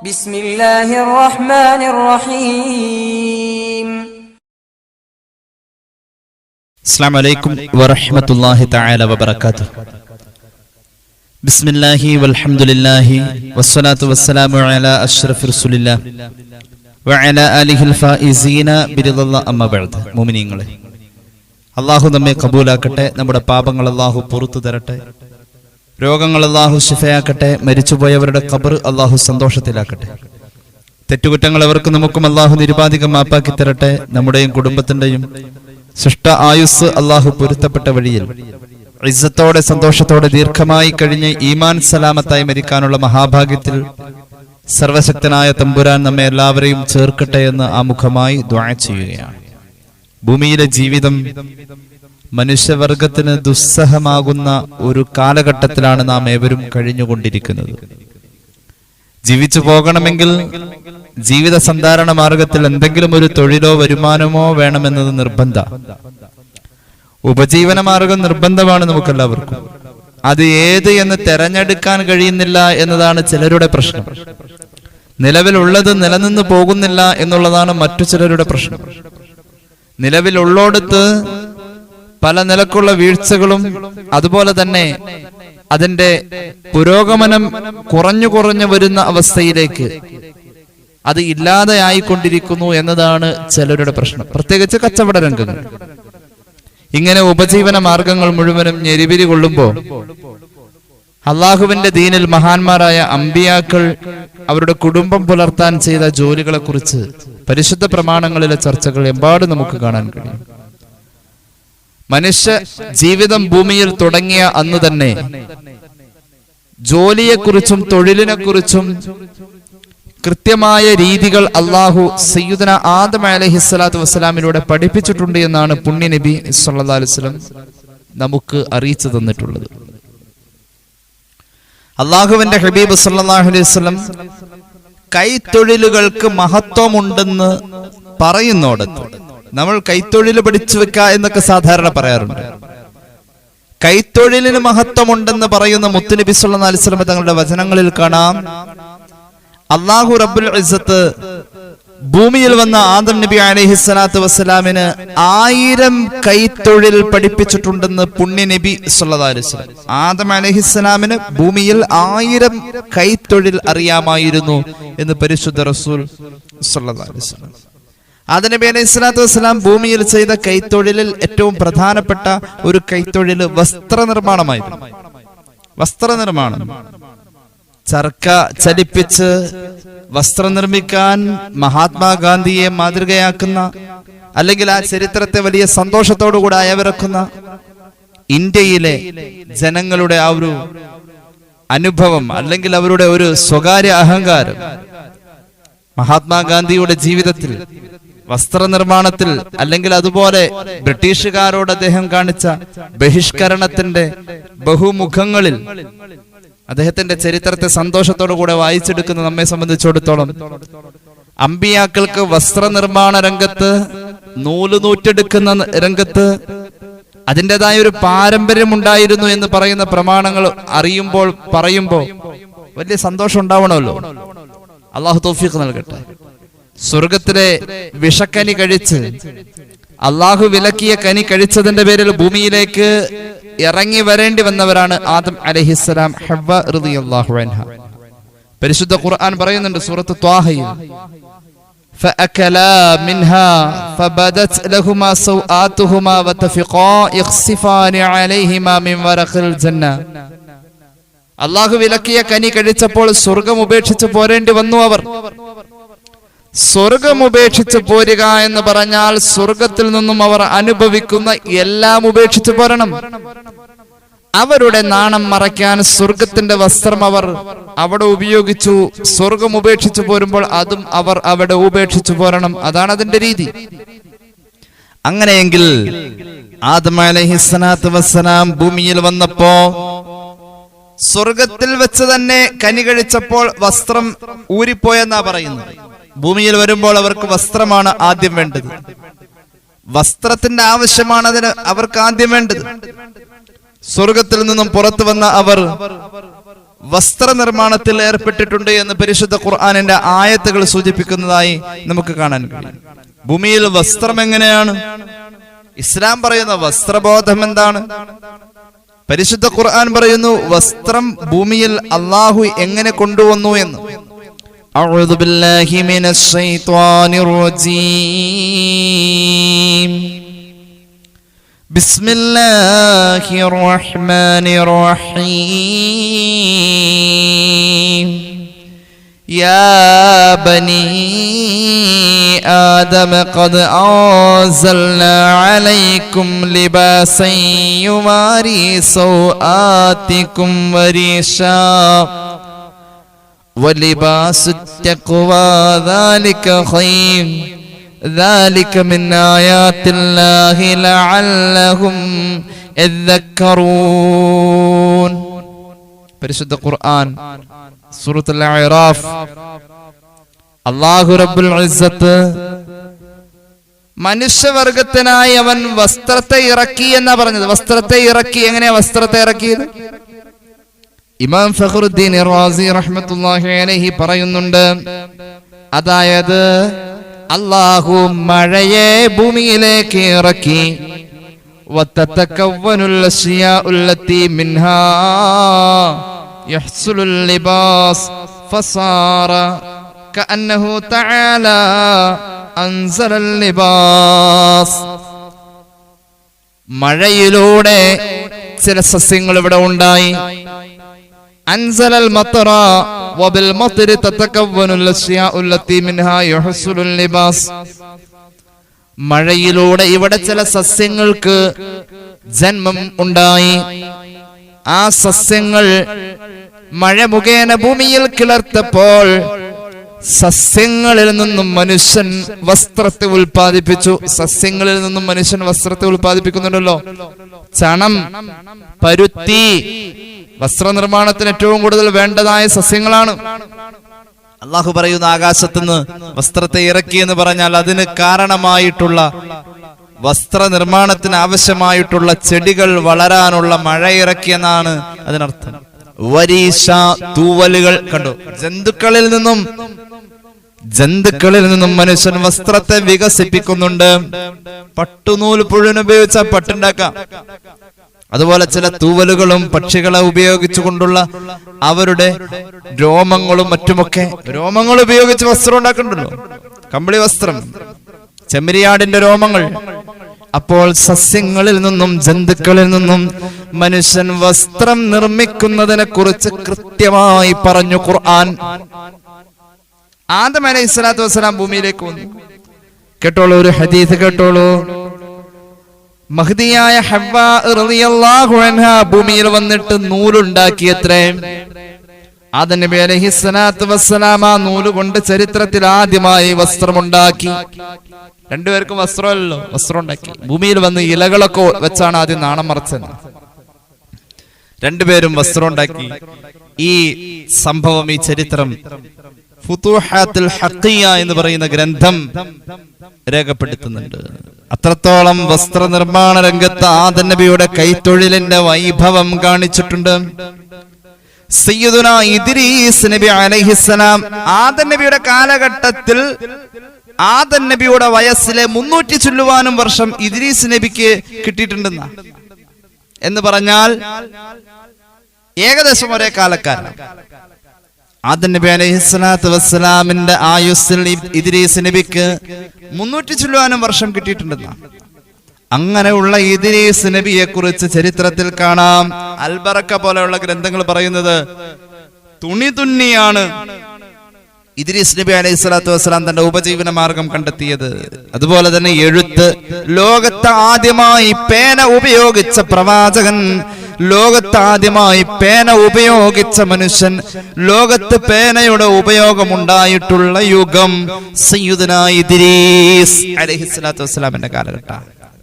ബിസ്മില്ലാഹിർ റഹ്മാനിർ റഹീം അസ്സലാമു അലൈക്കും വറഹ്മത്തുള്ളാഹി തആല വബറകാതുഹു. ബിസ്മില്ലാഹി വൽഹംദുലില്ലാഹി വസ്സലാത്തു വസ്സലാമു അലാ അഷ്റഫി റസൂലില്ലാ വഅല ആലിഹിൽ ഫായിസീന ബിരിദല്ലാഹി അമ്മ ബഅദ്. മുഅ്മിനീങ്ങളെ അള്ളാഹു നമ്മെ കബൂലാക്കട്ടെ നമ്മുടെ പാപങ്ങൾ അള്ളാഹു പുറത്തു തരട്ടെ. രോഗങ്ങൾ അള്ളാഹു ശിഫയാക്കട്ടെ മരിച്ചുപോയവരുടെ കബർ അള്ളാഹു സന്തോഷത്തിലാക്കട്ടെ. തെറ്റുകുറ്റങ്ങൾ അവർക്ക് നമുക്കും അള്ളാഹു നിരുപാധികം മാപ്പാക്കി തരട്ടെ നമ്മുടെയും കുടുംബത്തിന്റെയും. സൃഷ്ട ആയുസ് അള്ളാഹു പൊരുത്തപ്പെട്ട വഴിയിൽ. ഇസ്സത്തോടെ സന്തോഷത്തോടെ ദീർഘമായി കഴിഞ്ഞ് ഈമാൻ സലാമത്തായി മരിക്കാനുള്ള മഹാഭാഗ്യത്തിൽ സർവശക്തനായ തമ്പുരാൻ നമ്മെ എല്ലാവരെയും ചേർക്കട്ടെ എന്ന് ആമുഖമായി ദ്വാ ചെയ്യുകയാണ്. ഭൂമിയിലെ ജീവിതം മനുഷ്യവർഗത്തിന് ദുസ്സഹമാകുന്ന ഒരു കാലഘട്ടത്തിലാണ് നാം ഏവരും കഴിഞ്ഞുകൊണ്ടിരിക്കുന്നത്. ജീവിച്ചു പോകണമെങ്കിൽ ജീവിത സന്ധാരണ മാർഗത്തിൽ എന്തെങ്കിലും ഒരു തൊഴിലോ വരുമാനമോ വേണമെന്നത് നിർബന്ധ. ഉപജീവന മാർഗം നിർബന്ധമാണ് നമുക്കെല്ലാവർക്കും. അത് ഏത് എന്ന് തെരഞ്ഞെടുക്കാൻ കഴിയുന്നില്ല എന്നതാണ് ചിലരുടെ പ്രശ്നം. നിലവിലുള്ളത് നിലനിന്ന് പോകുന്നില്ല എന്നുള്ളതാണ് മറ്റു ചിലരുടെ പ്രശ്നം. നിലവിലുള്ളോടത്ത് പല നിലക്കുള്ള വീഴ്ചകളും അതുപോലെ തന്നെ അതിന്റെ പുരോഗമനം കുറഞ്ഞു കുറഞ്ഞു വരുന്ന അവസ്ഥയിലേക്ക് അത് ഇല്ലാതെ ആയിക്കൊണ്ടിരിക്കുന്നു എന്നതാണ് ചിലരുടെ പ്രശ്നം. പ്രത്യേകിച്ച് കച്ചവട രംഗങ്ങൾ. ഇങ്ങനെ ഉപജീവന മാർഗങ്ങൾ മുഴുവനും ഞെരിപിരി കൊള്ളുമ്പോൾ അള്ളാഹുവിന്റെ ദീനിൽ മഹാന്മാരായ അമ്പിയാക്കൾ അവരുടെ കുടുംബം പുലർത്താൻ ചെയ്ത ജോലികളെക്കുറിച്ച് പരിശുദ്ധ പ്രമാണങ്ങളിലെ ചർച്ചകൾ എമ്പാട് നമുക്ക് കാണാൻ കഴിയും. മനുഷ്യ ജീവിതം ഭൂമിയിൽ തുടങ്ങിയ അന്ന് തന്നെ. ജോലിയെക്കുറിച്ചും തൊഴിലിനെക്കുറിച്ചും കൃത്യമായ രീതികൾ അള്ളാഹു സയ്യുദന ആദം അലഹിസ്വലാത്തു വസ്സലാമിലൂടെ പഠിപ്പിച്ചിട്ടുണ്ട് എന്നാണ് പുണ്യ നബി സല്ലാ അലുസ്ലം നമുക്ക് അറിയിച്ചു തന്നിട്ടുള്ളത്. അള്ളാഹുവിന്റെ ഹബീബ് സല്ലാഹു അലൈഹി കൈത്തൊഴിലുകൾക്ക് മഹത്വമുണ്ടെന്ന് പറയുന്നോടത്ത് നമ്മൾ കൈത്തൊഴിൽ പഠിച്ചു വെക്ക എന്നൊക്കെ സാധാരണ പറയാറുണ്ട്. കൈത്തൊഴിലിന് മഹത്വമുണ്ടെന്ന് പറയുന്ന മുത്തുനബി അലൈഹി വസല്ലം തങ്ങളുടെ വചനങ്ങളിൽ കാണാം. അള്ളാഹു റബ്ബുൽ ഇസ്സത്ത് ഭൂമിയിൽ വന്ന ആദം നബി അലൈഹി സ്വലാത്തു വസ്സലാമിന് ആയിരം കൈത്തൊഴിൽ പഠിപ്പിച്ചിട്ടുണ്ടെന്ന് പുണ്യ നബി അലൈഹി വസല്ലം. ആദം അലൈഹിസ്സലാമിന് ഭൂമിയിൽ ആയിരം കൈത്തൊഴിൽ അറിയാമായിരുന്നു എന്ന് പരിശുദ്ധ റസൂൽ സല്ലല്ലാഹു അലൈഹി വസല്ലം ആദം നബി അലൈഹി സ്വലാത്തു വസ്സലാം ഭൂമിയിൽ ചെയ്ത കൈത്തൊഴിലിൽ ഏറ്റവും പ്രധാനപ്പെട്ട ഒരു കൈത്തൊഴിൽ വസ്ത്രനിർമ്മാണമായിരുന്നു വസ്ത്രനിർമ്മാണം. ചർക്ക ചലിപ്പിച്ച് വസ്ത്രം നിർമ്മിക്കാൻ മഹാത്മാഗാന്ധിയെ മാതൃകയാക്കുന്ന അല്ലെങ്കിൽ ആ ചരിത്രത്തെ വലിയ സന്തോഷത്തോടുകൂടെ അയവിറക്കുന്ന ഇന്ത്യയിലെ ജനങ്ങളുടെ ആ ഒരു അനുഭവം അല്ലെങ്കിൽ അവരുടെ ഒരു സ്വകാര്യ അഹങ്കാരം മഹാത്മാഗാന്ധിയുടെ ജീവിതത്തിൽ വസ്ത്രനിർമ്മാണത്തിൽ അല്ലെങ്കിൽ അതുപോലെ ബ്രിട്ടീഷുകാരോട് അദ്ദേഹം കാണിച്ച ബഹിഷ്കരണത്തിന്റെ ബഹുമുഖങ്ങളിൽ അദ്ദേഹത്തിന്റെ ചരിത്രത്തെ സന്തോഷത്തോടു കൂടെ വായിച്ചെടുക്കുന്ന നമ്മെ സംബന്ധിച്ചിടത്തോളം അമ്പിയാക്കൾക്ക് വസ്ത്രനിർമ്മാണ രംഗത്ത് നൂൽ നൂറ്റെടുക്കുന്ന രംഗത്ത് അതിന്റെതായ ഒരു പാരമ്പര്യം ഉണ്ടായിരുന്നു എന്ന് പറയുന്ന പ്രമാണങ്ങൾ അറിയുമ്പോൾ പറയുമ്പോൾ വലിയ സന്തോഷം ഉണ്ടാവണമല്ലോ. അള്ളാഹു തോഫിക്ക് നൽകട്ടെ. സ്വർഗത്തിലെ വിഷക്കനി കഴിച്ച് അള്ളാഹു വിലക്കിയ കനി കഴിച്ചതിന്റെ പേരിൽ ഭൂമിയിലേക്ക് ഇറങ്ങി വരേണ്ടി വന്നവരാണ് ആദം അലഹിസ്സലാം ഹവ്വ റളിയല്ലാഹു അൻഹ പരിശുദ്ധ ഖുർആൻ പറയുന്നുണ്ട് സൂറത്ത് ത്വാഹയിൽ فأكلا منها فبدت لهما سوآتهما وتفقا يخصفان عليهما من ورق الجنة അള്ളാഹു വിലക്കിയ കനി കഴിച്ചപ്പോൾ സ്വർഗം ഉപേക്ഷിച്ച് പോരേണ്ടി വന്നു അവർ സ്വർഗം ഉപേക്ഷിച്ച് പോരുക എന്ന് പറഞ്ഞാൽ സ്വർഗത്തിൽ നിന്നും അവർ അനുഭവിക്കുന്ന എല്ലാം ഉപേക്ഷിച്ച് പോരണം. അവരുടെ നാണം മറയ്ക്കാൻ സ്വർഗത്തിന്റെ വസ്ത്രം അവർ അവിടെ ഉപയോഗിച്ചു. സ്വർഗം ഉപേക്ഷിച്ചു പോരുമ്പോൾ അതും അവർ അവിടെ ഉപേക്ഷിച്ചു പോരണം. അതാണ് അതിന്റെ രീതി. അങ്ങനെയെങ്കിൽ ആദം അലഹിസ്സലാത്തു വസ്സലാം ഭൂമിയിൽ വന്നപ്പോ സ്വർഗത്തിൽ വെച്ച് തന്നെ കനി കഴിച്ചപ്പോൾ വസ്ത്രം ഊരിപ്പോയെന്നാ പറയുന്നത്. ഭൂമിയിൽ വരുമ്പോൾ അവർക്ക് വസ്ത്രമാണ് ആദ്യം വേണ്ടത്. വസ്ത്രത്തിന്റെ ആവശ്യമാണ് അതിന് അവർക്ക് ആദ്യം വേണ്ടത്. സ്വർഗത്തിൽ നിന്നും പുറത്തു വന്ന അവർ വസ്ത്രനിർമ്മാണത്തിൽ ഏർപ്പെട്ടിട്ടുണ്ട് എന്ന് പരിശുദ്ധ ഖുർആാനിന്റെ ആയത്തുകൾ സൂചിപ്പിക്കുന്നതായി നമുക്ക് കാണാൻ കഴിയും. ഭൂമിയിൽ വസ്ത്രം എങ്ങനെയാണ്? ഇസ്ലാം പറയുന്ന വസ്ത്രബോധം എന്താണ്? പരിശുദ്ധ ഖുർആൻ പറയുന്നു വസ്ത്രം ഭൂമിയിൽ അള്ളാഹു എങ്ങനെ കൊണ്ടുവന്നു എന്ന്. أعوذ بالله من الشيطان الرجيم. بسم الله الرحمن الرحيم. يا بني آدم قد أنزلنا عليكم لباسا يواري سوآتكم وريشا. ولباس التقوى ذلك خير ذلك من آيات الله لعلهم يذكرون പരിശുദ്ധ ഖുർആൻ സൂറത്തുൽ അറാഫ് അല്ലാഹു റബ്ബുൽ ഇസ്സത്ത് മനുഷ്യവർഗത്തിനായി അവൻ വസ്ത്രത്തെ ഇറക്കി എന്നാ പറഞ്ഞത് വസ്ത്രത്തെ ഇറക്കി എങ്ങനെയാ വസ്ത്രത്തെ ഇറക്കിയത് ഇമാം ഫഖറുദ്ദീൻ റാസി റഹ്മത്തുള്ളാഹി അലൈഹി പറയുന്നുണ്ട് അതായത് അള്ളാഹു മഴയെ ഭൂമിയിലേക്ക് ഇറക്കി وتتكون الأشياء التي منها يحصل اللباس فصار كأنه تعالى أنزل اللباس മഴയിലൂടെ ചില സസ്യങ്ങൾ ഇവിടെ ഉണ്ടായി അൻസലൽ മത്തറ വബിൽ تتكون തതകവ്വനുൽ التي منها യുഹ്സുലുൽ ലിബാസ്. മഴയിലൂടെ ഇവിടെ ചില സസ്യങ്ങൾക്ക് ജന്മം ഉണ്ടായി. ആ സസ്യങ്ങൾ മഴ മുഖേന ഭൂമിയിൽ കിളർത്തപ്പോൾ സസ്യങ്ങളിൽ നിന്നും മനുഷ്യൻ വസ്ത്രത്തെ ഉൽപ്പാദിപ്പിച്ചു. സസ്യങ്ങളിൽ നിന്നും മനുഷ്യൻ വസ്ത്രത്തെ ഉൽപ്പാദിപ്പിക്കുന്നുണ്ടല്ലോ. ചണം പരുത്തി വസ്ത്രനിർമ്മാണത്തിന് ഏറ്റവും കൂടുതൽ വേണ്ടതായ സസ്യങ്ങളാണ്. അള്ളാഹു പറയുന്ന ആകാശത്തുനിന്ന് വസ്ത്രത്തെ ഇറക്കി എന്ന് പറഞ്ഞാൽ അതിന് കാരണമായിട്ടുള്ള വസ്ത്രനിർമ്മാണത്തിന് ആവശ്യമായിട്ടുള്ള ചെടികൾ വളരാനുള്ള മഴ ഇറക്കിയെന്നാണ് അതിനർത്ഥം. വരീഷ തൂവലുകൾ കണ്ടു? ജന്തുക്കളിൽ നിന്നും ജന്തുക്കളിൽ നിന്നും മനുഷ്യൻ വസ്ത്രത്തെ വികസിപ്പിക്കുന്നുണ്ട്. പട്ടുനൂൽ പുഴുനുപയോഗിച്ച പട്ടുണ്ടാക്കാം. അതുപോലെ ചില തൂവലുകളും പക്ഷികളെ ഉപയോഗിച്ചുകൊണ്ടുള്ള അവരുടെ രോമങ്ങളും മറ്റുമൊക്കെ രോമങ്ങൾ ഉപയോഗിച്ച് വസ്ത്രം ഉണ്ടാക്കണ്ടല്ലോ? കമ്പിളി വസ്ത്രം ചെമ്മരിയാടിന്റെ രോമങ്ങൾ. അപ്പോൾ സസ്യങ്ങളിൽ നിന്നും ജന്തുക്കളിൽ നിന്നും മനുഷ്യൻ വസ്ത്രം നിർമ്മിക്കുന്നതിനെ കുറിച്ച് കൃത്യമായി പറഞ്ഞു ഖുർആൻ. ആദം അലൈഹി സ്വലാത്തു വസ്സലാം ഭൂമിയിലേക്ക് വന്നു. കേട്ടോളൂ ഒരു ഹദീസ് കേട്ടോളൂ. മഹദിയായ ഭൂമിയിൽ വന്നിട്ട് നൂലുണ്ടാക്കിയത്രേ. ആദം നബി അലൈഹി സ്വലാത്തു വസ്സലാം ആ നൂൽ കൊണ്ട് ചരിത്രത്തിൽ ആദ്യമായി വസ്ത്രമുണ്ടാക്കി. രണ്ടുപേർക്കും വസ്ത്രമല്ലോ വസ്ത്രം ഉണ്ടാക്കി ഭൂമിയിൽ വന്ന് ഇലകളൊക്കെ വെച്ചാണ് ആദ്യം നാണം മറച്ചത്. രണ്ടുപേരും വസ്ത്രം ഉണ്ടാക്കി ഈ സംഭവം ഈ ചരിത്രം ഫുതൂഹാത്തുൽ ഹഖിയ എന്ന് പറയുന്ന ഗ്രന്ഥം രേഖപ്പെടുത്തുന്നുണ്ട്. അത്രത്തോളം വസ്ത്രനിർമ്മാണ രംഗത്ത് ആദൻ നബിയുടെ കൈത്തൊഴിലിന്റെ വൈഭവം കാണിച്ചിട്ടുണ്ട്. സയ്യിദുന ഇദ്രീസ് നബി അലൈഹിസ്സലാം ആദൻ നബിയുടെ കാലഘട്ടത്തിൽ ആദൻ നബിയുടെ വയസ്സിലെ മുന്നൂറ്റി ചൊല്ലുവാനും വർഷം ഇദ്രീസ് നബിക്ക് കിട്ടിയിട്ടുണ്ടെന്ന. എന്ന് പറഞ്ഞാൽ ഏകദേശം ഒരേ കാലക്കാരൻ. ആദൻ നബി അലൈഹി സ്വലാത്തു വസ്സലാമിന്റെ ആയുസ്സിൽ ഇദ്രീസ് നബിക്ക് മുന്നൂറ്റി ചുല്ലുവാനും വർഷം കിട്ടിയിട്ടുണ്ടെന്നാണ് അങ്ങനെയുള്ള ഇദ്രീസ് നബിയെ കുറിച്ച് ചരിത്രത്തിൽ കാണാം. അൽബറക്ക പോലെയുള്ള ഗ്രന്ഥങ്ങൾ പറയുന്നത് തുണി തുന്നിയാണ് ഇദ്രീസ് നബി അലൈഹി സ്വലാത്തു വസ്സലാം തന്റെ ഉപജീവന മാർഗം കണ്ടെത്തിയത്. അതുപോലെ തന്നെ എഴുത്ത്. ലോകത്ത് ആദ്യമായി പേന ഉപയോഗിച്ച പ്രവാചകൻ ലോകത്ത് ആദ്യമായി പേന ഉപയോഗിച്ച മനുഷ്യൻ ലോകത്ത് പേനയുടെ ഉപയോഗമുണ്ടായിട്ടുള്ള യുഗം സയ്യിദുന ഇദ്രീസ്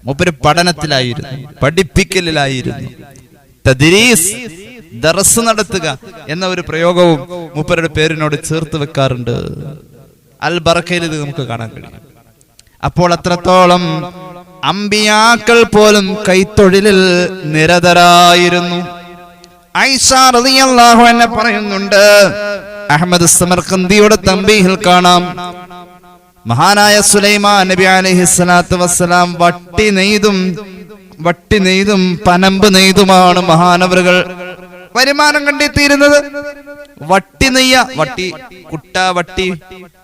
മൂപ്പര് പഠനത്തിലായിരുന്നു പഠിപ്പിക്കലിലായിരുന്നു. തദ്രീസ് ദറസ് നടത്തുക എന്ന ഒരു പ്രയോഗവും മൂപ്പരുടെ പേരിനോട് ചേർത്ത് വെക്കാറുണ്ട്. അൽ ബറക്കയിൽ ഇത് നമുക്ക് കാണാൻ കഴിയും. അപ്പോൾ അത്രത്തോളം അമ്പിയാക്കൾ പോലും കൈത്തൊഴിലിൽ നിരതരായിരുന്നു. ഐഷ റളിയല്ലാഹു അൻഹ പറയുന്നുണ്ട് അഹമ്മദ് സമർക്കന്തിയുടെ തമ്പിയിൽ കാണാം. മഹാനായ സുലൈമാൻ നബി അലൈഹി സ്വലാത്തു വസ്സലാം വട്ടി നെയ്തും വട്ടി നെയ്തും പനമ്പ് നെയ്തുമാണ് മഹാനവറുകൾ. വരുമാനം കണ്ടെത്തിയിരുന്നത്? വട്ടി നെയ്യ വട്ടി കുട്ട വട്ടി.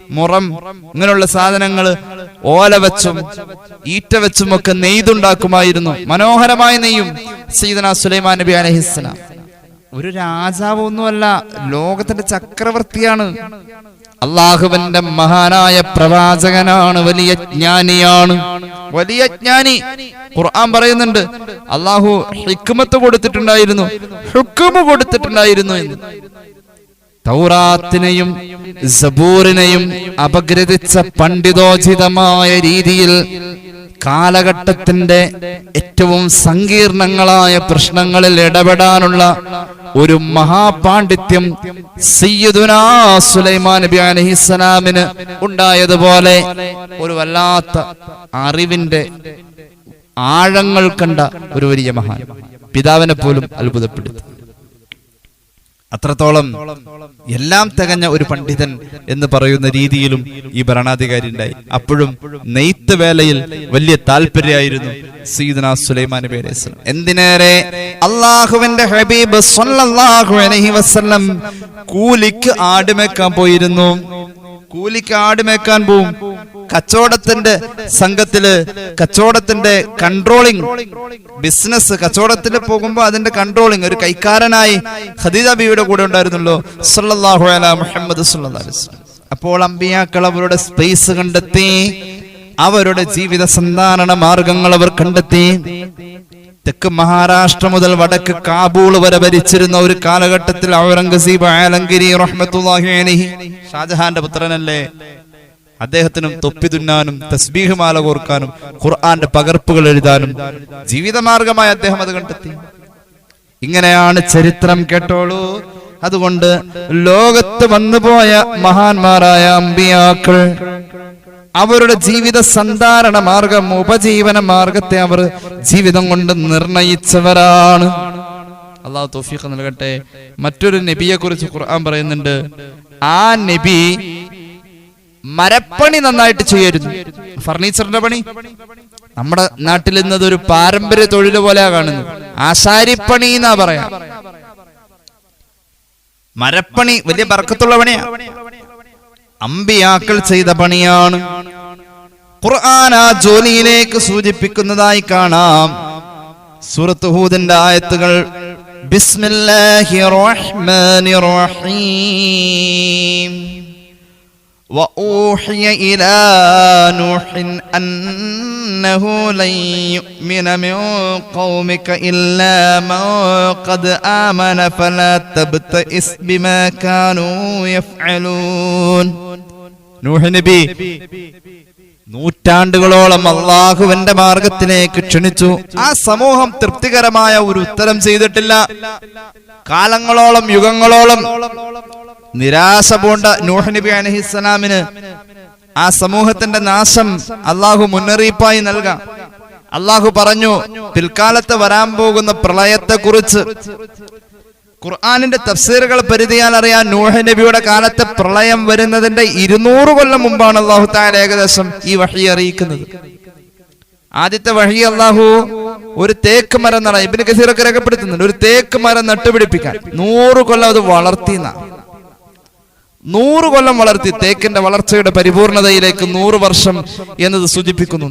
മുറം ഇങ്ങനെയുള്ള സാധനങ്ങൾ ഓല വെച്ചും ഈറ്റ വെച്ചും ഒക്കെ നെയ്തുണ്ടാക്കുമായിരുന്നു. മനോഹരമായ നെയ്യും സീതന സുലൈമാൻ നബി അലഹിസ്ലാം ഒരു രാജാവ് ഒന്നുമല്ല ലോകത്തിന്റെ ചക്രവർത്തിയാണ്. അള്ളാഹുവിന്റെ മഹാനായ പ്രവാചകനാണ് വലിയ ജ്ഞാനിയാണ്. വലിയ ജ്ഞാനി. ഖുർആൻ പറയുന്നുണ്ട് അള്ളാഹു ഹിക്മത്ത് കൊടുത്തിട്ടുണ്ടായിരുന്നു. ഹുക്കുമ് കൊടുത്തിട്ടുണ്ടായിരുന്നു എന്ന്. തൗറാത്തിനെയും സബൂറിനെയും അപഗ്രഥിച്ച പണ്ഡിതോചിതമായ രീതിയിൽ കാലഘട്ടത്തിന്റെ ഏറ്റവും സങ്കീർണങ്ങളായ പ്രശ്നങ്ങളിൽ ഇടപെടാനുള്ള ഒരു മഹാപാണ്ഡിത്യം സയ്യിദുനാ സുലൈമാൻ നബി അലഹിസ്സലാമിന് ഉണ്ടായതുപോലെ ഒരു വല്ലാത്ത അറിവിന്റെ ആഴങ്ങൾ കണ്ട ഒരു വലിയ മഹാൻ. പിതാവിനെ പോലും അത്ഭുതപ്പെടുത്തി. അത്രത്തോളം എല്ലാം തികഞ്ഞ ഒരു പണ്ഡിതൻ എന്ന് പറയുന്ന രീതിയിലും ഈ ഭരണാധികാരി ഉണ്ടായി. അപ്പോഴും നെയ്ത്ത് വേലയിൽ വലിയ താല്പര്യമായിരുന്നു സീദന സുലൈമാൻ നബി അലൈഹി സ്വലം. എന്തിനേറെ അള്ളാഹുവിന്റെ ഹബീബ് സ്വല്ലല്ലാഹു അലൈഹി വസല്ലം കൂലിക്ക് ആടുമേക്കാൻ പോയിരുന്നു. കൂലിക്ക് ആടുമേക്കാൻ പോവും. കച്ചവടത്തിന്റെ സംഘത്തിൽ കച്ചവടത്തിന്റെ കൺട്രോളിംഗ് ബിസിനസ് കച്ചവടത്തിൽ പോകുമ്പോ അതിന്റെ കൺട്രോളിംഗ് ഒരു കൈക്കാരനായി ഖദീജ ബിയുടെ കൂടെ ഉണ്ടായിരുന്നല്ലോ. സല്ലല്ലാഹു അലാ മുഹമ്മദ് അപ്പോൾ അമ്പിയാക്കൾ അവരുടെ സ്പേസ് കണ്ടെത്തി അവരുടെ ജീവിത സന്ധാരണ മാർഗങ്ങൾ അവർ കണ്ടെത്തി. തെക്ക് മഹാരാഷ്ട്ര മുതൽ വടക്ക് കാബൂൾ വരെ ഭരിച്ചിരുന്ന ഒരു കാലഘട്ടത്തിൽ ഔറംഗസീബ് ആലങ്കിരി റഹ്മത്തുള്ളാഹി അലൈഹി ഷാജഹാന്റെ പുത്രനല്ലേ? അദ്ദേഹത്തിനും തൊപ്പി തുന്നാനും തസ്ബീഹ് മാല കോർക്കാനും ഖുർആന്റെ പകർപ്പുകൾ എഴുതാനും ജീവിതമാർഗമായി അദ്ദേഹം അത് കണ്ടെത്തി. ഇങ്ങനെയാണ് ചരിത്രം കേട്ടോളൂ. അതുകൊണ്ട് ലോകത്ത് വന്നുപോയ മഹാന്മാരായ അമ്പിയാക്കൾ അവരുടെ ജീവിത സന്ധാരണ മാർഗം ഉപജീവന മാർഗത്തെ അവർ ജീവിതം കൊണ്ട് നിർണയിച്ചവരാണ്. അള്ളാഹു തോഫീഖ് നൽകട്ടെ. മറ്റൊരു നബിയെ കുറിച്ച് ഖുർആൻ പറയുന്നുണ്ട് ആ നബി മരപ്പണി നന്നായിട്ട് ചെയ്യായിരുന്നു ഫർണിച്ചറിന്റെ പണി. നമ്മുടെ നാട്ടിൽ ഇന്നത് ഒരു പാരമ്പര്യ തൊഴിൽ പോലെയാ കാണുന്നത്. ആശാരിപ്പണി എന്നാ പറയാ. മരപ്പണി വലിയ ബർക്കത്തുള്ള പണിയാ. അമ്പിയാക്കൾ ചെയ്ത പണിയാണ്. ഖുർആൻ ആ ജോലിയിലേക്ക് സൂചിപ്പിക്കുന്നതായി കാണാം. സൂറത്ത് ഹൂദിന്റെ ആയത്തുകൾ ബിസ്മില്ലാഹിർ റഹ്മാനിർ റഹീം. وأوحي إلى نوح أنه لن يؤمن من قومك إلا من قد آمن فلا تبتئس بما كانوا يفعلون നൂഹ് നബി നൂറ്റാണ്ടുകളോളം അള്ളാഹുവിന്റെ മാർഗത്തിലേക്ക് ക്ഷണിച്ചു ആ സമൂഹം തൃപ്തികരമായ ഒരു ഉത്തരം ചെയ്തിട്ടില്ല കാലങ്ങളോളം യുഗങ്ങളോളം നിരാശ പോണ്ട നൂഹ് നബി അലഹിസ്സലാമിന് ആ സമൂഹത്തിന്റെ നാശം അള്ളാഹു മുന്നറിയിപ്പായി നൽകാം. അള്ളാഹു പറഞ്ഞു പിൽക്കാലത്ത് വരാൻ പോകുന്ന പ്രളയത്തെ കുറിച്ച് ഖുർആാനിന്റെ തഫ്സീറുകൾ പരിധിയാൽ അറിയാൻ നൂഹ് നബിയുടെ കാലത്ത് പ്രളയം വരുന്നതിന്റെ ഇരുന്നൂറ് കൊല്ലം മുമ്പാണ് അള്ളാഹു താല ഏകദേശം ഈ വഴി അറിയിക്കുന്നത്. ആദ്യത്തെ വഴി അള്ളാഹു ഒരു തേക്ക് മരം നട ഇബിന് കസീറൊക്കെ രേഖപ്പെടുത്തുന്നുണ്ട് ഒരു തേക്ക് മരം നട്ടുപിടിപ്പിക്കാൻ. നൂറ് കൊല്ലം അത് വളർത്തിയെന്ന നൂറ് കൊല്ലം വളർത്തി തേക്കിന്റെ വളർച്ചയുടെ പരിപൂർണതയിലേക്ക് നൂറ് വർഷം എന്നത് സൂചിപ്പിക്കുന്നു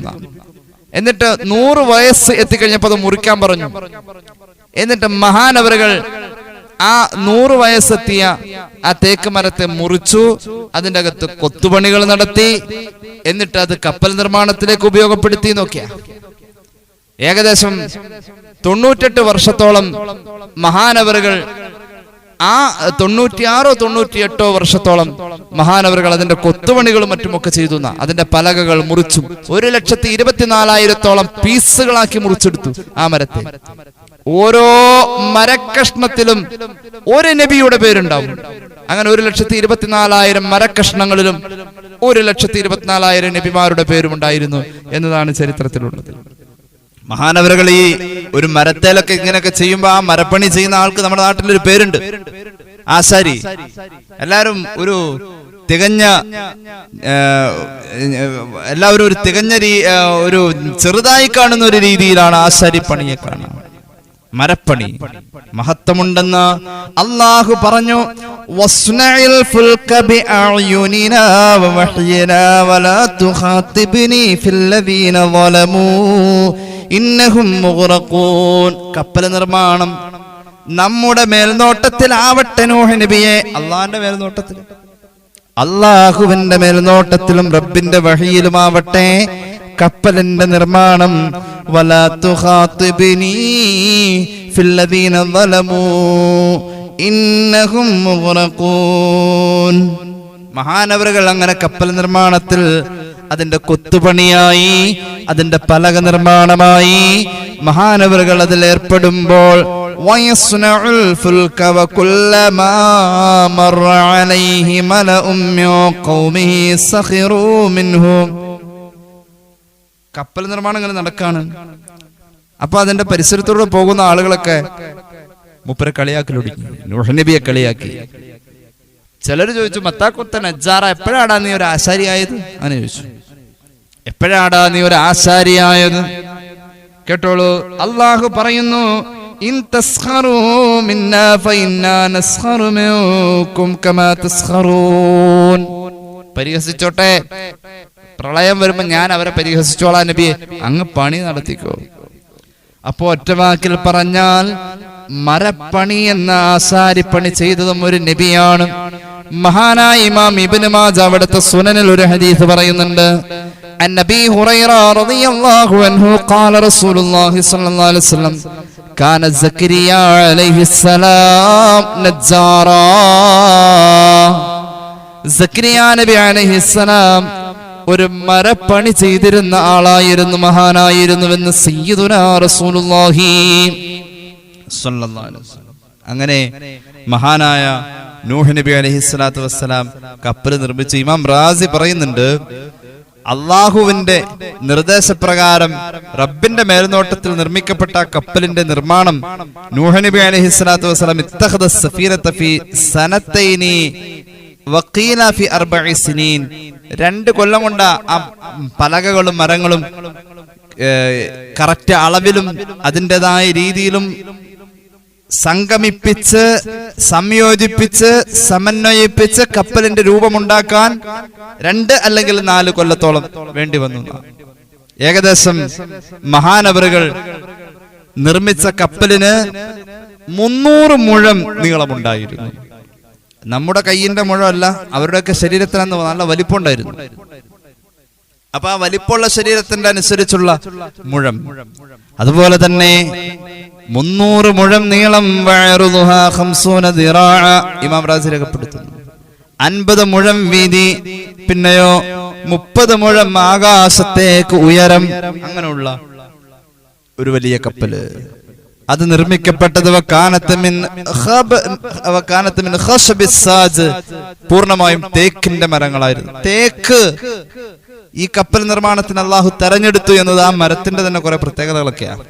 എന്നിട്ട് നൂറ് വയസ്സ് എത്തിക്കഴിഞ്ഞപ്പോൾ അത് മുറിക്കാൻ പറഞ്ഞു. എന്നിട്ട് മഹാനവറുകൾ ആ നൂറ് വയസ്സെത്തിയ ആ തേക്ക് മരത്തെ മുറിച്ചു അതിന്റെ അകത്ത് കൊത്തുപണികൾ നടത്തി എന്നിട്ട് അത് കപ്പൽ നിർമ്മാണത്തിലേക്ക് ഉപയോഗപ്പെടുത്തി നോക്കിയ. ഏകദേശം തൊണ്ണൂറ്റെട്ട് വർഷത്തോളം മഹാനവറുകൾ ആ തൊണ്ണൂറ്റിയാറോ തൊണ്ണൂറ്റിയെട്ടോ വർഷത്തോളം മഹാനവറുകൾ അതിന്റെ കൊത്തുപണികളും മറ്റുമൊക്കെ ചെയ്തു അതിന്റെ പലകകൾ മുറിച്ചും ഒരു ലക്ഷത്തി ഇരുപത്തിനാലായിരത്തോളം പീസുകളാക്കി മുറിച്ചെടുത്തു ആ മരത്തെ. ഓരോ മരക്കഷ്ണത്തിലും ഒരു നബിയുടെ പേരുണ്ടാവും. അങ്ങനെ ഒരു ലക്ഷത്തി ഇരുപത്തിനാലായിരം മരക്കഷ്ണങ്ങളിലും ഒരു ലക്ഷത്തി ഇരുപത്തിനാലായിരം നബിമാരുടെ പേരുമുണ്ടായിരുന്നു എന്നതാണ് ചരിത്രത്തിലുള്ളത്. മഹാനവരകൾ ഈ ഒരു മരത്തേലൊക്കെ ഇങ്ങനെയൊക്കെ ചെയ്യുമ്പോ ആ മരപ്പണി ചെയ്യുന്ന ആൾക്ക് നമ്മുടെ നാട്ടിൽ ഒരു പേരുണ്ട്. ആശാരി. എല്ലാരും ഒരു തികഞ്ഞ എല്ലാവരും ഒരു തികഞ്ഞ ഒരു ചെറുതായി കാണുന്ന ഒരു രീതിയിലാണ് ആശാരി പണിയെ കാണുന്നത്. മരപ്പണി. മഹത്വമുണ്ടെന്ന് അള്ളാഹു പറഞ്ഞു വസ്നഇൽ ഇന്നഹും മുഗ്റഖൂൻ. കപ്പൽ നിർമ്മാണം. നമ്മുടെ മേൽനോട്ടത്തിൽ ആവട്ടെ നൂഹ് നബിയെ. അള്ളാന്റെ മേൽനോട്ടത്തിൽ. അള്ളാഹുവിന്റെ മേൽനോട്ടത്തിലും റബ്ബിന്റെ വഴിയിലുമാവട്ടെ കപ്പലിന്റെ നിർമ്മാണം. മഹാനവറുകൾ അങ്ങനെ കപ്പൽ നിർമ്മാണത്തിൽ അതിന്റെ കൊത്തുപണിയായി അതിന്റെ പലക നിർമ്മാണമായി മഹാനവറുകൾ അതിൽ ഏർപ്പെടുമ്പോൾ കപ്പൽ നിർമ്മാണം ഇങ്ങനെ നടക്കാണ്. അപ്പൊ അതിന്റെ പരിസരത്തൂടെ പോകുന്ന ആളുകളൊക്കെ മുപ്പരെ കളിയാക്കലൊടിക്കും നൂഹനബിയെ കളിയാക്കി. ചിലർ ചോദിച്ചു മത്താക്കുത്തൻ അജാറ എപ്പോഴാടാ നീ ഒരു ആശാരിയായത്? അങ്ങനെ ചോദിച്ചു. എപ്പോഴാടാ നീ ഒരു ആശാരിയായത്? കേട്ടോളൂ അള്ളാഹു പറയുന്നു പരിഹസിച്ചോട്ടെ പ്രളയം വരുമ്പോ ഞാൻ അവരെ പരിഹസിച്ചോളാം നബി അങ്ങ് പണി നടത്തിക്കോ. അപ്പോ ഒറ്റവാക്കിൽ പറഞ്ഞാൽ മരപ്പണി എന്ന ആശാരിപ്പണി ചെയ്തതും ഒരു നബിയാണ്. മഹാനായ ഇമാം ഇബ്നു മാജ അവിടുത്തെ സുനനിൽ ഒരു ഹദീസ് പറയുന്നുണ്ട് عن ابي هريره رضي الله عنه قال رسول الله صلى الله عليه وسلم كان زكريا عليه السلام نجارا സക്രിയ നബി അലൈഹിസ്സലാം ഒരു മരപ്പണി ചെയ്തിരുന്ന ആളായിരുന്നു മഹാനായിരുന്നുവെന്ന് സയ്യിദുനാ റസൂലുള്ളാഹി സ്വല്ലല്ലാഹു അലൈഹി വസല്ലം. അങ്ങനെ മഹാനായ നൂഹ് നബി അലൈഹിസ്സലാത്തു വസ്സലാം കപ്പൽ നിർമ്മിച്ചു ഇമാം റാസി പറയുന്നുണ്ട് അള്ളാഹുവിന്റെ നിർദ്ദേശപ്രകാരം റബ്ബിന്റെ മേൽനോട്ടത്തിൽ നിർമ്മിക്കപ്പെട്ട കപ്പലിന്റെ നിർമ്മാണം നൂഹ് നബി അലൈഹിസ്സലാത്തു വസ്സലാം ഇത്തഹദ സഫീനത ഫി സനത്തൈനി ഫി അർബഇ സിനീൻ. രണ്ട് കൊല്ലം കൊണ്ട ആ പലകകളും മരങ്ങളും കറക്റ്റ് അളവിലും അതിന്റെതായ രീതിയിലും സംഗമിപ്പിച്ച് സംയോജിപ്പിച്ച് സമന്വയിപ്പിച്ച് കപ്പലിന്റെ രൂപമുണ്ടാക്കാൻ രണ്ട് അല്ലെങ്കിൽ നാല് കൊല്ലത്തോളം വേണ്ടി വന്നു. ഏകദേശം മഹാനവറുകൾ നിർമ്മിച്ച കപ്പലിന് മുന്നൂറ് മുഴം നീളമുണ്ടായിരുന്നു. നമ്മുടെ കയ്യിന്റെ മുഴമല്ല അവരുടെയൊക്കെ ശരീരത്തിനെന്ന് നല്ല വലിപ്പമുണ്ടായിരുന്നു അപ്പൊ ആ വലിപ്പമുള്ള ശരീരത്തിന്റെ അനുസരിച്ചുള്ള മുഴം. അതുപോലെ തന്നെ മുന്നൂറ് മുഴം നീളം ഇമാം റാസി രേഖപ്പെടുത്തുന്നു. അൻപത് മുഴം വീതി പിന്നെയോ മുപ്പത് മുഴം ആകാശത്തേക്ക് ഉയരം അങ്ങനെയുള്ള ഒരു വലിയ കപ്പൽ. അത് നിർമ്മിക്കപ്പെട്ടത് പൂർണമായും തേക്കിന്റെ മരങ്ങളായിരുന്നു. തേക്ക് ഈ കപ്പൽ നിർമ്മാണത്തിന് അള്ളാഹു തെരഞ്ഞെടുത്തു എന്നത് ആ മരത്തിന്റെ തന്നെ കുറെ പ്രത്യേകതകളൊക്കെയാണ്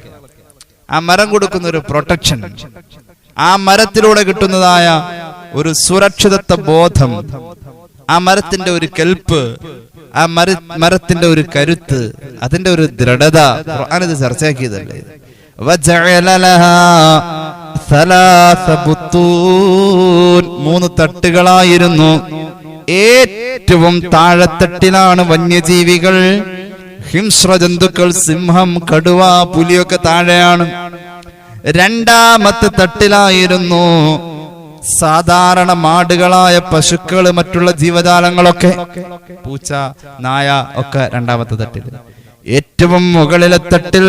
ആ മരം കൊടുക്കുന്ന ഒരു പ്രൊട്ടക്ഷൻ ആ മരത്തിലൂടെ കിട്ടുന്നതായ ഒരു സുരക്ഷിതത്വ ബോധം. ആ മരത്തിന്റെ ഒരു കെൽപ്പ് ആ മര മരത്തിന്റെ ഒരു കരുത്ത് അതിന്റെ ഒരു ദൃഢത ഖുർആാനിത് ചർച്ചയാക്കിയതല്ലേ? മൂന്ന് തട്ടുകളായിരുന്നു. ഏറ്റവും താഴെത്തട്ടിലാണ് വന്യജീവികൾ ഹിംസ്ര ജന്തുക്കൾ സിംഹം കടുവ പുലിയൊക്കെ താഴെയാണ്. രണ്ടാമത്തെ തട്ടിലായിരുന്നു സാധാരണ മാടുകളായ പശുക്കൾ മറ്റുള്ള ജീവജാലങ്ങളൊക്കെ. പൂച്ച നായ ഒക്കെ രണ്ടാമത്തെ തട്ടിൽ ഏറ്റവും മുകളിലെ തട്ടിൽ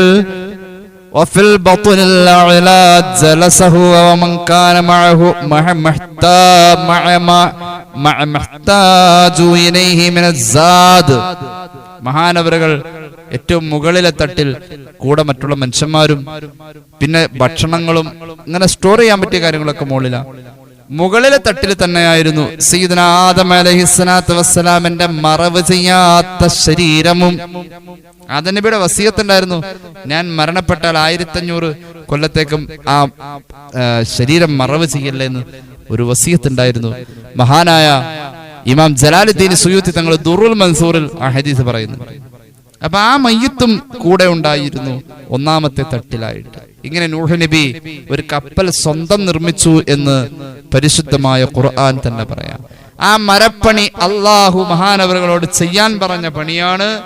ജലസഹു മഹാനവരകൾ ഏറ്റവും മുകളിലെ തട്ടിൽ കൂടെ മറ്റുള്ള മനുഷ്യന്മാരും പിന്നെ ഭക്ഷണങ്ങളും അങ്ങനെ സ്റ്റോർ ചെയ്യാൻ പറ്റിയ കാര്യങ്ങളൊക്കെ മുകളിലാണ് മുകളിലെ തട്ടിൽ തന്നെയായിരുന്നു സീദന ആദം അലഹിസ്സലാത്തു വസ്സലാമിന്റെ മറവ് ചെയ്യാത്ത ശരീരമും. ആദനബിയുടെ വസീയത്തുണ്ടായിരുന്നു ഞാൻ മരണപ്പെട്ടാൽ ആയിരത്തഞ്ഞൂറ് കൊല്ലത്തേക്കും ആ ശരീരം മറവ് ചെയ്യല്ലേ എന്ന് ഒരു വസീയത്തുണ്ടായിരുന്നു മഹാനായ ഇമാം ജലാലുദ്ദീൻ സുയൂത്തി തങ്ങൾ ദുറുൽ മൻസൂറിൽ ആ ഹദീസ് പറയുന്നു. അപ്പൊ ആ മയ്യത്തും കൂടെ ഉണ്ടായിരുന്നു ഒന്നാമത്തെ തട്ടിലായിട്ട്. ഇങ്ങനെ നൂഹ് നബി ഒരു കപ്പൽ സ്വന്തം നിർമ്മിച്ചു എന്ന് പരിശുദ്ധമായ ഖുർആൻ തന്നെ പറയാം. ആ മരപ്പണി അള്ളാഹു മഹാനവറുകളോട് ചെയ്യാൻ പറഞ്ഞ പണിയാണ്.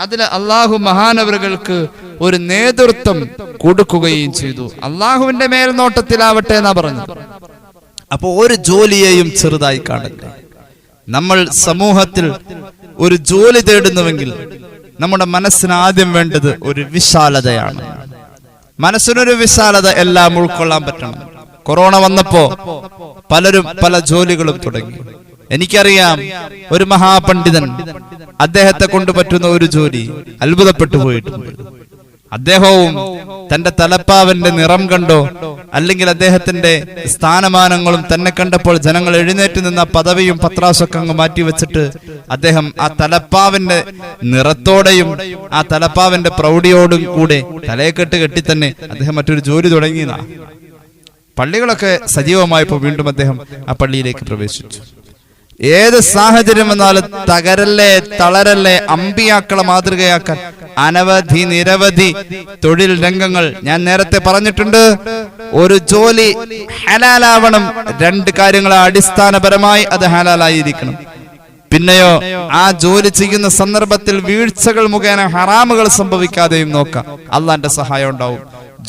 അതിൽ അള്ളാഹു മഹാനവറുകൾക്ക് ഒരു നേതൃത്വം കൊടുക്കുകയും ചെയ്തു. അള്ളാഹുവിന്റെ മേൽനോട്ടത്തിലാവട്ടെ എന്നാ പറഞ്ഞു അപ്പൊ ഒരു ജോലിയെയും ചെറുതായി കാണില്ല. നമ്മൾ സമൂഹത്തിൽ ഒരു ജോലി തേടുന്നുവെങ്കിൽ നമ്മുടെ മനസ്സിന് ആദ്യം വേണ്ടത് ഒരു വിശാലതയാണ്. മനസ്സിനൊരു വിശാലത എല്ലാം ഉൾക്കൊള്ളാൻ പറ്റണം. കൊറോണ വന്നപ്പോ പലരും പല ജോലികളും തുടങ്ങി. എനിക്കറിയാം ഒരു മഹാപണ്ഡിതൻ അദ്ദേഹത്തെ കൊണ്ട് പറ്റുന്ന ഒരു ജോലി അത്ഭുതപ്പെട്ടു പോയിട്ടുണ്ട്. അദ്ദേഹവും തന്റെ തലപ്പാവന്റെ നിറം കണ്ടോ? അല്ലെങ്കിൽ അദ്ദേഹത്തിന്റെ സ്ഥാനമാനങ്ങളും തന്നെ കണ്ടപ്പോൾ ജനങ്ങൾ എഴുന്നേറ്റ് നിന്ന പദവിയും പത്രാസൊക്കെ അങ്ങ് മാറ്റി വെച്ചിട്ട് അദ്ദേഹം ആ തലപ്പാവിന്റെ നിറത്തോടെയും ആ തലപ്പാവിന്റെ പ്രൗഢിയോടും കൂടെ തലയെക്കെട്ട് കെട്ടി തന്നെ അദ്ദേഹം മറ്റൊരു ജോലി തുടങ്ങിയതാ. പള്ളികളൊക്കെ സജീവമായപ്പോൾ വീണ്ടും അദ്ദേഹം ആ പള്ളിയിലേക്ക് പ്രവേശിച്ചു. ഏത് സാഹചര്യം വന്നാലും തകരല്ലേ തളരല്ലേ അമ്പിയാക്കളെ മാതൃകയാക്കാൻ. അനവധി നിരവധി തൊഴിൽ രംഗങ്ങൾ ഞാൻ നേരത്തെ പറഞ്ഞിട്ടുണ്ട്. ഒരു ജോലി ഹലാലാവണം രണ്ട് കാര്യങ്ങളെ അടിസ്ഥാനപരമായി അത് ഹലാലായിരിക്കണം. പിന്നെയോ ആ ജോലി ചെയ്യുന്ന സന്ദർഭത്തിൽ വീഴ്ചകൾ മുഖേന ഹറാമുകൾ സംഭവിക്കാതെയും നോക്കാം. അള്ളാന്റെ സഹായം ഉണ്ടാവും.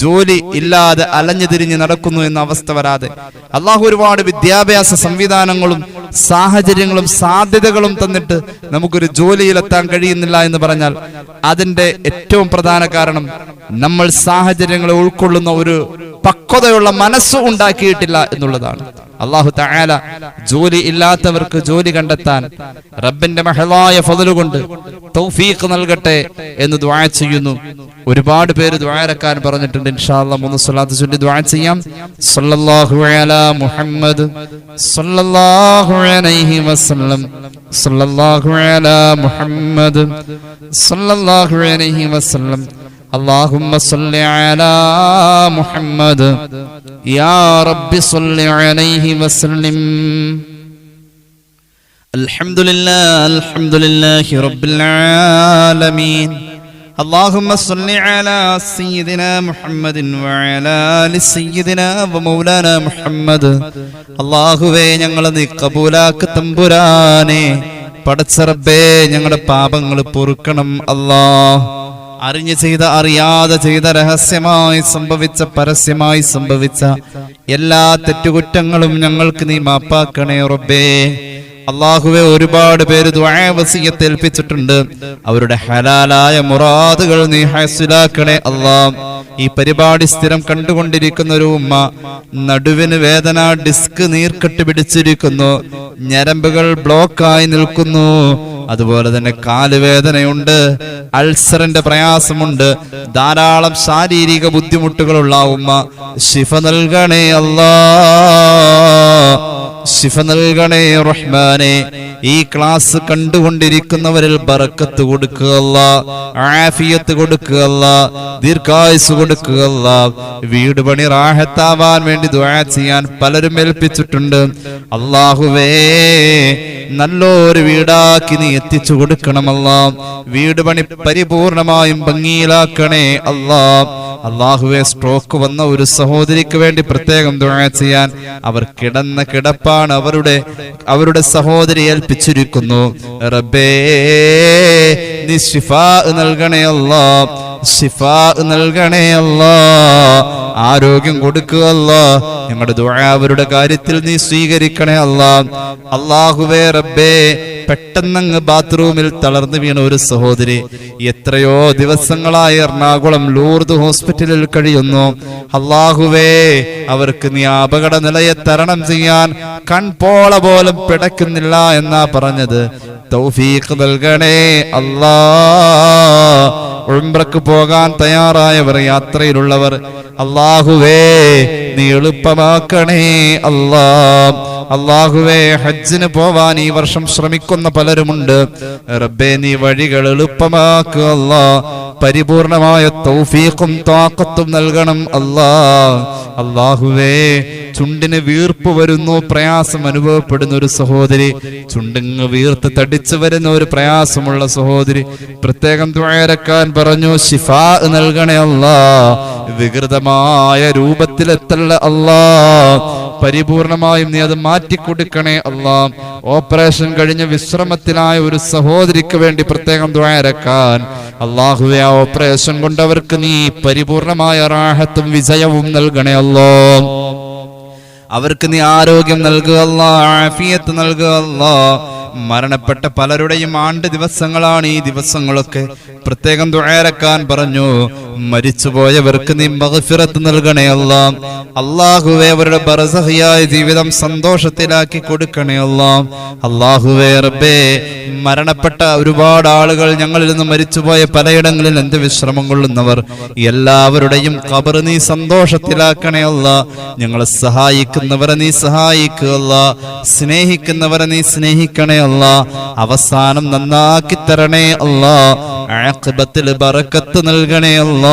ജോലി ഇല്ലാതെ അലഞ്ഞു തിരിഞ്ഞ് നടക്കുന്നു എന്ന അവസ്ഥ വരാതെ. അള്ളാഹു ഒരുപാട് വിദ്യാഭ്യാസ സംവിധാനങ്ങളും സാഹചര്യങ്ങളും സാധ്യതകളും തന്നിട്ട് നമുക്കൊരു ജോലിയിലെത്താൻ കഴിയുന്നില്ല എന്ന് പറഞ്ഞാൽ അതിന്റെ ഏറ്റവും പ്രധാന കാരണം നമ്മൾ സാഹചര്യങ്ങളെ ഉൾക്കൊള്ളുന്ന ഒരു പക്വതയുള്ള മനസ്സ് ഉണ്ടാക്കിയിട്ടില്ല എന്നുള്ളതാണ്. അള്ളാഹു തആല ജോലി ഇല്ലാത്തവർക്ക് ജോലി കണ്ടെത്താൻ റബ്ബിന്റെ മഹളായ ഫതലുകൊണ്ട് തൗഫീഖ് നൽകട്ടെ എന്ന് ദുആ ചെയ്യുന്നു. ഒരുപാട് പേര് ദ്വാരക്കാൻ പറഞ്ഞിട്ടുണ്ട്. ഇൻഷാല്ല മൂന്ന് സ്വലാത്ത് ചൊല്ലി ദുആ ചെയ്യാം. സല്ലല്ലാഹു അലാ മുഹമ്മദ് സല്ലല്ലാഹു അലൈഹി വസല്ലം. സല്ലല്ലാഹു അലാ മുഹമ്മദ് സല്ലല്ലാഹു അലൈഹി വസല്ലം. اللهم صل على محمد يا رب صل عليه وسلم الحمد لله الحمد لله رب العالمين اللهم صل على سيدنا محمد وعلى آل سيدنا ومولانا محمد അള്ളാഹുവേ ഞങ്ങളെ നീ കബൂലാക്ക് തമ്പുരാനെ പടച്ചറബേ ഞങ്ങളുടെ പാപങ്ങൾ പൊറുക്കണം അല്ലാ അറിഞ്ഞു ചെയ്ത അറിയാതെ ചെയ്ത രഹസ്യമായി സംഭവിച്ച പരസ്യമായി സംഭവിച്ച എല്ലാ തെറ്റുകുറ്റങ്ങളും ഞങ്ങൾക്ക് നീ മാപ്പാക്കണേ റബ്ബേ. അള്ളാഹുവെ ഒരുപാട് പേര് ദ്വായവസീയത്തെ ഏൽപ്പിച്ചിട്ടുണ്ട്. അവരുടെ ഹലാലായ മുറാദുകൾ നീ ഹാസിലാക്കണേ അള്ളാ. ഈ പരിപാടി സ്ഥിരം കണ്ടുകൊണ്ടിരിക്കുന്ന ഒരു ഉമ്മ നടുവിന് വേദന ഡിസ്ക് നീർക്കെട്ട് പിടിച്ചിരിക്കുന്നു. ഞരമ്പുകൾ ബ്ലോക്കായി നിൽക്കുന്നു. അതുപോലെ തന്നെ കാലുവേദനയുണ്ട് അൾസറിന്റെ പ്രയാസമുണ്ട് ധാരാളം ശാരീരിക ബുദ്ധിമുട്ടുകളുള്ള ആ ഉമ്മ ശിഫ നൽകണേ അല്ലാ. ശിഫ നൽകണേ റഹ്മാനെ. ഈ ക്ലാസ് കണ്ടുകൊണ്ടിരിക്കുന്നവരിൽ ബറക്കത്ത് കൊടുക്കുകയല്ല ആഫിയത്ത് കൊടുക്കുകയല്ല ദീർഘായുസ് കൊടുക്കുകയല്ല വീട് പണി റാഹത്താവാൻ വേണ്ടി ദുആ ചെയ്യാൻ പലരും ഏൽപ്പിച്ചിട്ടുണ്ട്. അള്ളാഹുവേ നല്ലൊരു വീടാക്കി നീ എത്തിച്ചു കൊടുക്കണമല്ല. വീട് പണി പരിപൂർണമായും ഭംഗിയിലാക്കണേ അല്ലാ. അള്ളാഹുവെ സ്ട്രോക്ക് വന്ന ഒരു സഹോദരിക്ക് വേണ്ടി പ്രത്യേകം ദുആ ചെയ്യാൻ അവർ കിടന്ന കിടപ്പാണ് അവരുടെ അവരുടെ സഹോദരി ഏൽപ്പിച്ചിരിക്കുന്നു. റബ്ബേ നീ നൽകണേ അല്ലാ. ശിഫാ നൽകണേ അല്ലാ. ആരോഗ്യം കൊടുക്കുക അല്ലാ. ഞങ്ങളുടെ ദുഴ അവരുടെ കാര്യത്തിൽ നീ സ്വീകരിക്കണേ അല്ലാ. അള്ളാഹുവേ റബ്ബേ പെട്ടെന്നങ്ങ് ബാത്റൂമിൽ തളർന്നു വീണ ഒരു സഹോദരി എത്രയോ ദിവസങ്ങളായി എറണാകുളം ലൂർദ് ഹോസ്പിറ്റലിൽ കഴിയുന്നു. അള്ളാഹുവേ അവർക്ക് നീ അപകട നിലയെ തരണം ചെയ്യാൻ കൺപോള പോലും പിടയ്ക്കുന്നില്ല എന്നാ പറഞ്ഞത്. തൗഫീഖ് നൽകണേ. അല്ലാ. ഉംറക്ക് പോകാൻ തയ്യാറായവർ യാത്രയിലുള്ളവർ അള്ളാഹുവേ നീ എളുപ്പമാക്കണേ. അല്ലാ. അള്ളാഹുവേ ഹജ്ജിന് പോവാൻ ഈ വർഷം ശ്രമിക്കുന്ന പലരുമുണ്ട്. റബ്ബേ നീ വഴികൾ എളുപ്പമാക്കുക അല്ലാ. പരിപൂർണമായ തൗഫീഖും താക്കത്തും നൽകണം. അല്ലാ. അള്ളാഹുവേ ചുണ്ടിന് വീർപ്പ് വരുന്നു പ്രയാസം അനുഭവപ്പെടുന്ന ഒരു സഹോദരി. ചുണ്ടിങ് വീർത്ത് തടിച്ചു വരുന്ന ഒരു പ്രയാസമുള്ള സഹോദരി. പ്രത്യേകം തുഴയരക്കാൻ പറഞ്ഞു ശിഫാ നൽകണേ അല്ലാ. വികൃതമായ രൂപത്തിലെത്തല്ല അല്ലാ. പരിപൂർണമായും നീ അത് മാറ്റിക്കൊടുക്കണേ അല്ലാ. ഓപ്പറേഷൻ കഴിഞ്ഞ് വിശ്രമത്തിലായ ഒരു സഹോദരിക്ക് വേണ്ടി പ്രത്യേകം ദ്വാരക്കാൻ. അള്ളാഹുവെ ആ ഓപ്പറേഷൻ കൊണ്ടവർക്ക് നീ പരിപൂർണമായ റാഹത്തും വിജയവും നൽകണേ അല്ലോ. അവർക്ക് നീ ആരോഗ്യം നൽകുക അല്ലാ ആഫിയത്ത് നൽകുക അല്ലാ മരണപ്പെട്ട പലരുടെയും ആണ്ട് ദിവസങ്ങളാണ് ഈ ദിവസങ്ങളൊക്കെ. പ്രത്യേകം തുഴയറക്കാൻ പറഞ്ഞു. മരിച്ചുപോയവർക്ക് നീ മഹഫിറത്ത് നൽകണേ അല്ല. അള്ളാഹുവെ അവരുടെ ബർസഹിയായ ജീവിതം സന്തോഷത്തിലാക്കി കൊടുക്കണേ അല്ല. അള്ളാഹുവെ റബ്ബേ മരണപ്പെട്ട ഒരുപാട് ആളുകൾ ഞങ്ങളിൽ നിന്ന് മരിച്ചുപോയ പലയിടങ്ങളിൽ എന്ത് വിശ്രമം കൊള്ളുന്നവർ. എല്ലാവരുടെയും കബർ നീ സന്തോഷത്തിലാക്കണേ അല്ല. ഞങ്ങളെ സഹായിക്കുന്നവരെ നീ സഹായിക്കുക സ്നേഹിക്കുന്നവരെ നീ സ്നേഹിക്കണേ അല്ല അവസാനം നന്നാക്കി തരണേ അല്ല ആഖിബത്തിൽ ബറക്കത്ത് നൽകണേ അല്ല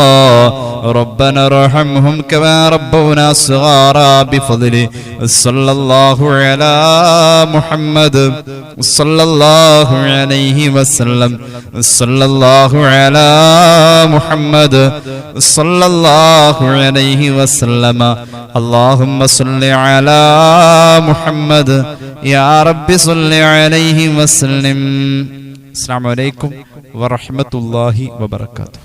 ربنا ارحمهم كما ربونا صغارا بفضل صلى الله على محمد صلى الله عليه وسلم صلى الله على محمد صلى الله عليه وسلم اللهم صل على محمد يا رب صل عليه وسلم السلام عليكم ورحمة الله وبركاته